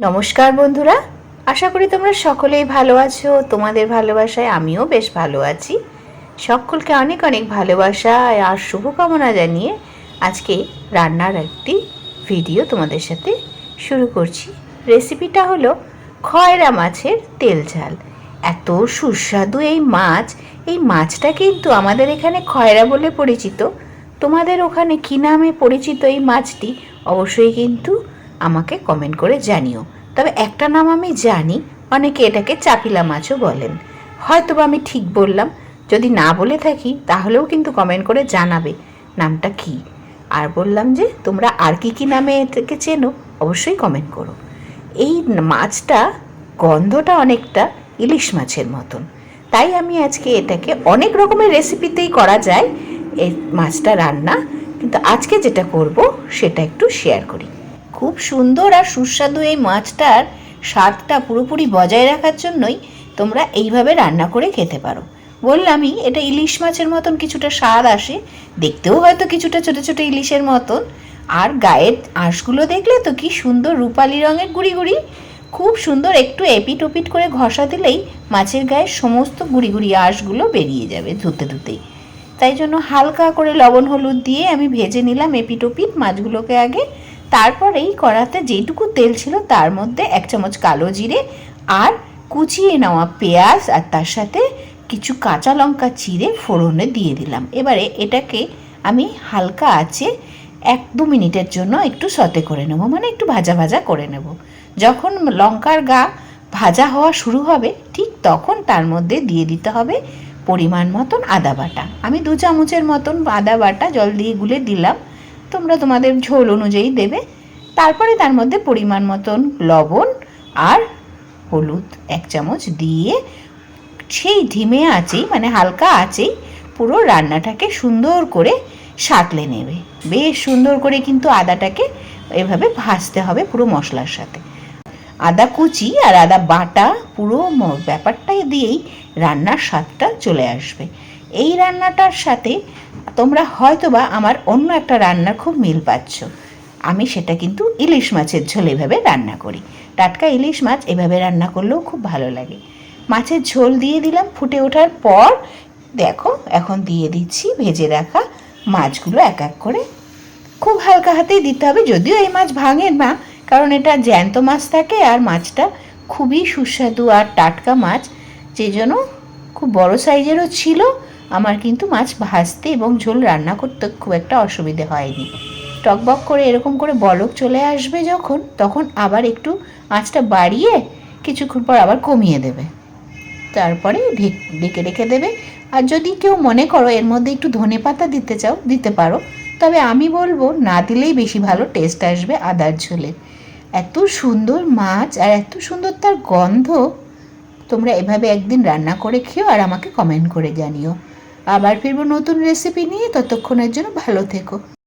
নমস্কার বন্ধুরা, আশা করি তোমরা সকলেই ভালো আছো, তোমাদের ভালোবাসায় আমিও বেশ ভালো আছি। সকলকে অনেক অনেক ভালোবাসা আর শুভকামনা জানিয়ে আজকে রান্নার একটি ভিডিও তোমাদের সাথে শুরু করছি। রেসিপিটা হলো খয়রা মাছের তেল ঝাল। এত সুস্বাদু এই মাছ, এই মাছটা কিন্তু আমাদের এখানে খয়রা বলে পরিচিত। তোমাদের ওখানে কী নামে পরিচিত এই মাছটি? অবশ্যই কিন্তু আমাকে কমেন্ট করে জানিও। তবে একটা নাম আমি জানি, অনেকে এটাকে চাপিলা মাছও বলেন। হয়তো বা আমি ঠিক বললাম, যদি না বলে থাকি তাহলেও কিন্তু কমেন্ট করে জানাবে, নামটা কি? আর বললাম যে, তোমরা আর কি কি নামে এটাকে চেনো, অবশ্যই কমেন্ট করো। এই মাছটা, গন্ধটা অনেকটা ইলিশ মাছের মতন। তাই আমি আজকে এটাকে অনেক রকমের রেসিপিতেই করা যায়, এই মাছটা রান্না। কিন্তু আজকে যেটা করব, সেটা একটু শেয়ার করি। খুব সুন্দর আর সুস্বাদু এই মাছটার স্বাদটা পুরোপুরি বজায় রাখার জন্যই তোমরা এইভাবে রান্না করে খেতে পারো। বললামই, এটা ইলিশ মাছের মতন কিছুটা স্বাদ আসে, দেখতেও হয়তো কিছুটা ছোটো ছোটো ইলিশের মতন। আর গায়ের আঁশগুলো দেখলে তো কি সুন্দর রূপালি রঙের গুড়ি গুড়ি। খুব সুন্দর একটু এপিট ওপিট করে ঘষা দিলেই মাছের গায়ের সমস্ত গুড়ি গুড়ি আঁশগুলো বেরিয়ে যাবে ধুতে ধুতেই। তাই জন্য হালকা করে লবণ হলুদ দিয়ে আমি ভেজে নিলাম এপিট ওপিট মাছগুলোকে আগে। তারপরেই কড়াতে যেটুকু তেল ছিল তার মধ্যে এক চামচ কালো জিরে আর কুচিয়ে নেওয়া পেঁয়াজ আর তার সাথে কিছু কাঁচা লঙ্কা চিড়ে ফোড়নে দিয়ে দিলাম। এবারে এটাকে আমি হালকা আছে এক দু মিনিটের জন্য একটু সতে করে নেব মানে একটু ভাজা ভাজা করে নেব। যখন লঙ্কার গা ভাজা হওয়া শুরু হবে, ঠিক তখন তার মধ্যে দিয়ে দিতে হবে পরিমাণ মতন আদা বাটা। আমি দু চামচের মতন আদা বাটা জল দিয়ে গুলে দিলাম। তোমরা তোমাদের ঝোল অনুযায়ী দেবে। তারপরে তার মধ্যে পরিমাণ মতন লবণ আর হলুদ এক চামচ দিয়ে সেই ধিমে আঁচেই মানে হালকা আঁচেই পুরো রান্নাটাকে সুন্দর করে সাঁতলে নেবে। বেশ সুন্দর করে কিন্তু আদাটাকে এভাবে ভাজতে হবে পুরো মশলার সাথে। আদা কুচি আর আদা বাটা পুরো ব্যাপারটাই দিয়েই রান্নার স্বাদটা চলে আসবে। এই রান্নাটার সাথে তোমরা হয়তোবা আমার অন্য একটা রান্নার খুব মিল পাচ্ছ। আমি সেটা কিন্তু ইলিশ মাছের ঝোল এভাবে রান্না করি। টাটকা ইলিশ মাছ এভাবে রান্না করলেও খুব ভালো লাগে। মাছের ঝোল দিয়ে দিলাম, ফুটে ওঠার পর দেখো, এখন দিয়ে দিচ্ছি ভেজে রাখা মাছগুলো এক এক করে। খুব হালকা হাতেই দিতে হবে, যদিও এই মাছ ভাঙে না, কারণ এটা জ্যান্ত মাছ থাকে আর মাছটা খুবই সুস্বাদু আর টাটকা মাছ যে জন্য খুব বড় সাইজেরও ছিল। আমার কিন্তু মাছ ভাজতে এবং ঝোল রান্না করতে খুব একটা অসুবিধে হয়নি। টকবক করে এরকম করে বলক চলে আসবে যখন, তখন আবার একটু আঁচটা বাড়িয়ে কিছুক্ষণ পর আবার কমিয়ে দেবে। তারপরে ঢেক- রেখে দেবে। আর যদি কেউ মনে করো এর মধ্যে একটু ধনে পাতা দিতে চাও, দিতে পারো। তবে আমি বলব, না দিলেই বেশি ভালো টেস্ট আসবে আদার ঝোলে। এত সুন্দর মাছ আর এত সুন্দর তার গন্ধ, তোমরা এভাবে একদিন রান্না করে খেও আর আমাকে কমেন্ট করে জানিও। আবার ফিরবো নতুন রেসিপি নিয়ে ততক্ষণের জন্য ভালো থেকো।